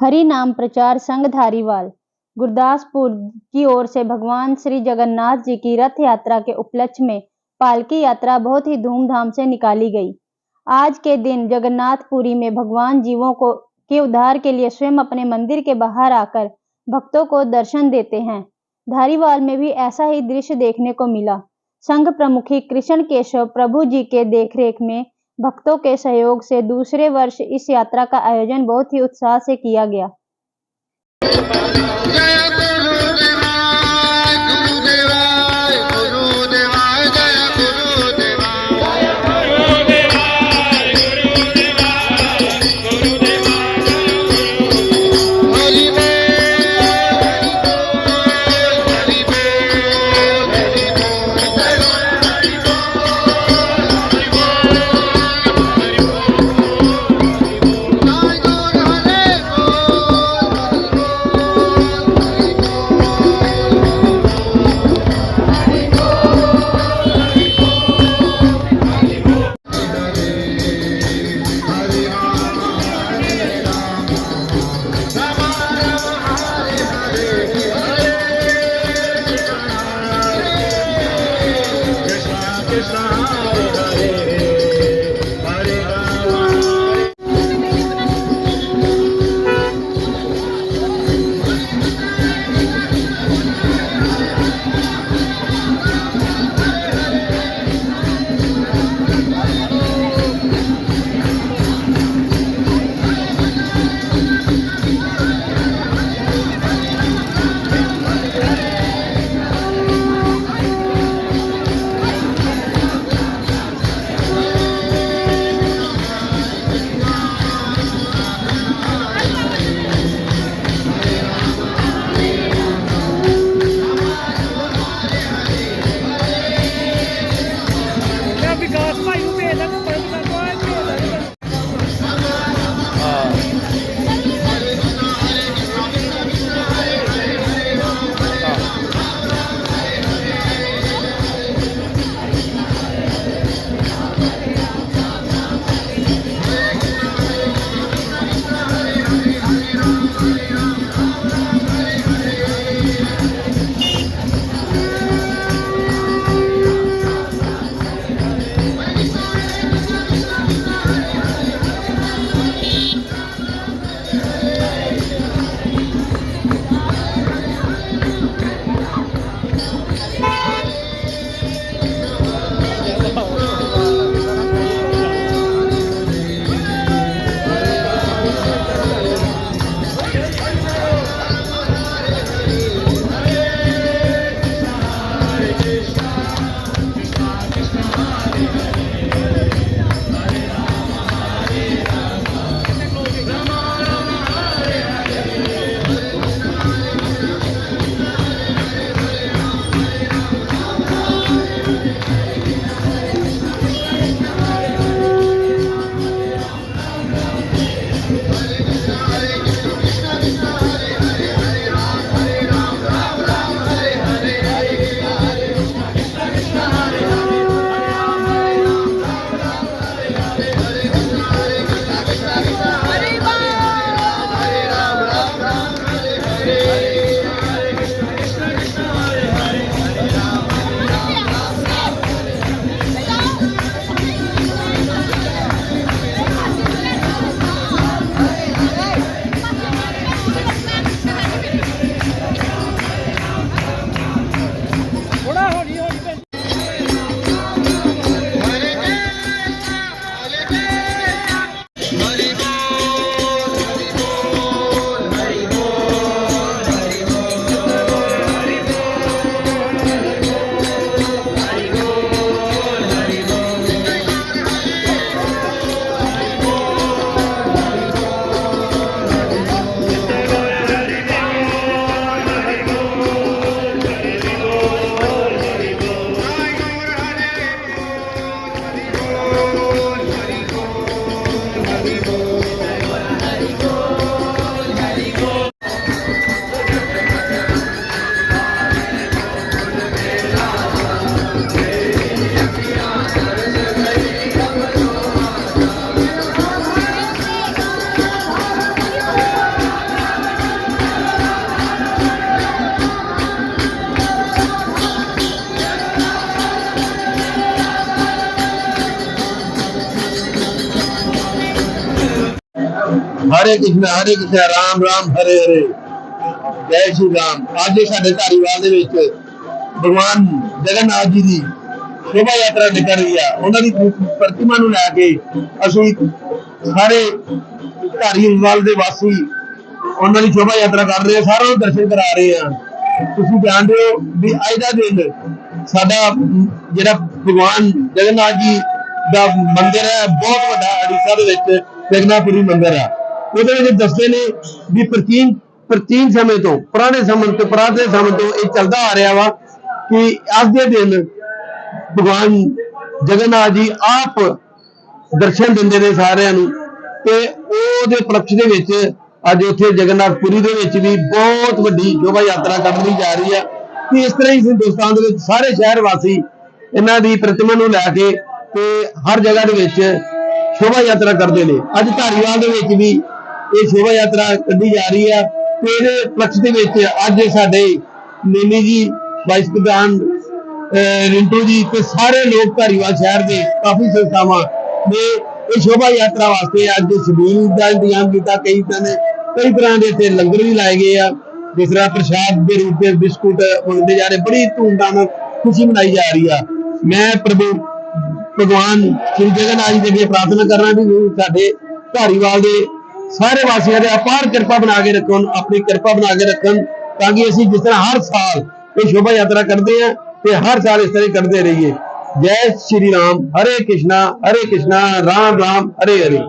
हरि नाम प्रचार संघ धारीवाल। गुरदासपुर की ओर से भगवान श्री जगन्नाथ जी की रथ यात्रा के उपलक्ष्य में पालकी यात्रा बहुत ही धूमधाम से निकाली गई। आज के दिन जगन्नाथपुरी में भगवान जीवों को, के उद्धार के लिए स्वयं अपने मंदिर के बाहर आकर भक्तों को दर्शन देते हैं। धारीवाल में भी ऐसा ही दृश्य देखने को मिला। संघ प्रमुखी कृष्ण केशव प्रभु जी के देखरेख में भक्तों के सहयोग से दूसरे वर्ष इस यात्रा का आयोजन बहुत ही उत्साह से किया गया ਹਰੇ ਕ੍ਰਿਸ਼ਨ ਹਰੇ ਕ੍ਰਿਸ਼ਨ, ਰਾਮ ਰਾਮ, ਹਰੇ ਹਰੇ। ਜੈ ਸ਼੍ਰੀ ਰਾਮ। ਅੱਜ ਸਾਡੇ ਧਾਰੀਵਾਲ ਦੇ ਵਿੱਚ ਭਗਵਾਨ ਜਗਨਨਾਥ ਜੀ ਦੀ ਸ਼ੋਭਾ ਯਾਤਰਾ ਨਿਕਲ ਰਹੀ ਆ। ਉਹਨਾਂ ਦੀ ਪ੍ਰਤਿਮਾ ਨੂੰ ਲੈ ਕੇ ਅਸੀਂ ਸਾਰੇ ਧਾਰੀਵਾਲ ਦੇ ਵਾਸੀ ਉਹਨਾਂ ਦੀ ਸ਼ੋਭਾ ਯਾਤਰਾ ਕਰ ਰਹੇ ਆ, ਸਾਰਿਆਂ ਨੂੰ ਦਰਸ਼ਨ ਕਰਾ ਰਹੇ ਆ। ਤੁਸੀਂ ਜਾਣਦੇ ਹੋ ਵੀ ਅੱਜ ਦਾ ਦਿਨ ਸਾਡਾ ਜਿਹੜਾ ਭਗਵਾਨ ਜਗਨਨਾਥ ਜੀ ਦਾ ਮੰਦਿਰ ਹੈ, ਬਹੁਤ ਵੱਡਾ ਅੜੀਸਾ ਦੇ ਵਿੱਚ ਜਗਨਾਥਪੁਰੀ ਮੰਦਿਰ ਹੈ ਉਹਦੇ ਵਿੱਚ ਦੱਸਦੇ ਨੇ ਵੀ ਪ੍ਰਾਚੀਨ ਪ੍ਰਾਚੀਨ ਸਮੇਂ ਤੋਂ, ਪੁਰਾਣੇ ਸਮੇਂ ਤੋਂ ਪੁਰਾਣੇ ਸਮੇਂ ਤੋਂ ਇਹ ਚੱਲਦਾ ਆ ਰਿਹਾ ਵਾ ਕਿ ਅੱਜ ਦੇ ਦਿਨ ਭਗਵਾਨ ਜਗਨਨਾਥ ਜੀ ਆਪ ਦਰਸ਼ਨ ਦਿੰਦੇ ਨੇ ਸਾਰਿਆਂ ਨੂੰ ਤੇ ਉਹਦੇ ਪ੍ਰਕਸ਼ ਦੇ ਵਿੱਚ ਅੱਜ ਉੱਥੇ ਜਗਨਨਾਥਪੁਰੀ ਦੇ ਵਿੱਚ ਵੀ ਬਹੁਤ ਵੱਡੀ ਸ਼ੋਭਾ ਯਾਤਰਾ ਕੱਢੀ ਜਾ ਰਹੀ ਆ ਕਿ ਇਸ ਤਰ੍ਹਾਂ ਹੀ ਹਿੰਦੁਸਤਾਨ ਦੇ ਵਿੱਚ ਸਾਰੇ ਸ਼ਹਿਰ ਵਾਸੀ ਇਹਨਾਂ ਦੀ ਪ੍ਰਤਿਮਾ ਨੂੰ ਲੈ ਕੇ ਤੇ ਹਰ ਜਗ੍ਹਾ ਦੇ ਵਿੱਚ ਸ਼ੋਭਾ ਯਾਤਰਾ ਕਰਦੇ ਨੇ। ਅੱਜ ਧਾਰੀਵਾਲ ਦੇ ਵਿੱਚ ਵੀ ਇਹ ਸ਼ੋਭਾ ਯਾਤਰਾ ਕੱਢੀ ਜਾ ਰਹੀ ਆ ਤੇ ਇਹਦੇ ਪ੍ਰਕਸ਼ ਦੇ ਵਿੱਚ ਅੱਜ ਸਾਡੇ ਨੇਨੀ ਜੀ ਵਾਈਸ ਪ੍ਰਧਾਨ ਰਿੰਟੂ ਜੀ ਤੇ ਸਾਰੇ ਲੋਕ ਧਾਰੀਵਾਲ ਸ਼ਹਿਰ ਦੇ ਕਾਫੀ ਸੰਸਥਾਵਾਂ ਨੇ ਇਹ ਸ਼ੋਭਾ ਯਾਤਰਾ ਵਾਸਤੇ ਅੱਜ ਸ਼ਬੀਲ ਦਾ ਇੰਤਜ਼ਾਮ ਕੀਤਾ। ਕਈ ਤਰ੍ਹਾਂ ਦੇ ਕਈ ਤਰ੍ਹਾਂ ਦੇ ਇੱਥੇ ਲੰਗਰ ਵੀ ਲਾਏ ਗਏ ਆ। ਜਿਸ ਤਰ੍ਹਾਂ ਪ੍ਰਸ਼ਾਦ ਦੇ ਰੂਪ ਵਿੱਚ ਬਿਸਕੁਟ ਵੰਡੇ ਜਾ ਰਹੇ। ਬੜੀ ਧੂਮਧਾਮ ਨਾਲ ਖੁਸ਼ੀ ਮਨਾਈ ਜਾ ਰਹੀ ਆ। ਮੈਂ ਪ੍ਰਭੂ ਭਗਵਾਨ ਸ੍ਰੀ ਜਗਨਨਾਥ ਜੀ ਦੇ ਅੱਗੇ ਪ੍ਰਾਰਥਨਾ ਕਰਨਾ ਵੀ ਸਾਡੇ ਧਾਰੀਵਾਲ ਦੇ ਸਾਰੇ ਵਾਸੀਆਂ ਦੇ ਅਪਾਰ ਕਿਰਪਾ ਬਣਾ ਕੇ ਰੱਖਣ, ਆਪਣੀ ਕਿਰਪਾ ਬਣਾ ਕੇ ਰੱਖਣ ਤਾਂ ਕਿ ਅਸੀਂ ਜਿਸ ਤਰ੍ਹਾਂ ਹਰ ਸਾਲ ਇਹ ਸ਼ੋਭਾ ਯਾਤਰਾ ਕਰਦੇ ਆ ਤੇ ਹਰ ਸਾਲ ਇਸ ਤਰ੍ਹਾਂ ਹੀ ਕਰਦੇ ਰਹੀਏ। ਜੈ ਸ਼੍ਰੀ ਰਾਮ, ਹਰੇ ਕ੍ਰਿਸ਼ਨਾ ਹਰੇ ਕ੍ਰਿਸ਼ਨਾ, ਰਾਮ ਰਾਮ, ਹਰੇ ਹਰੇ।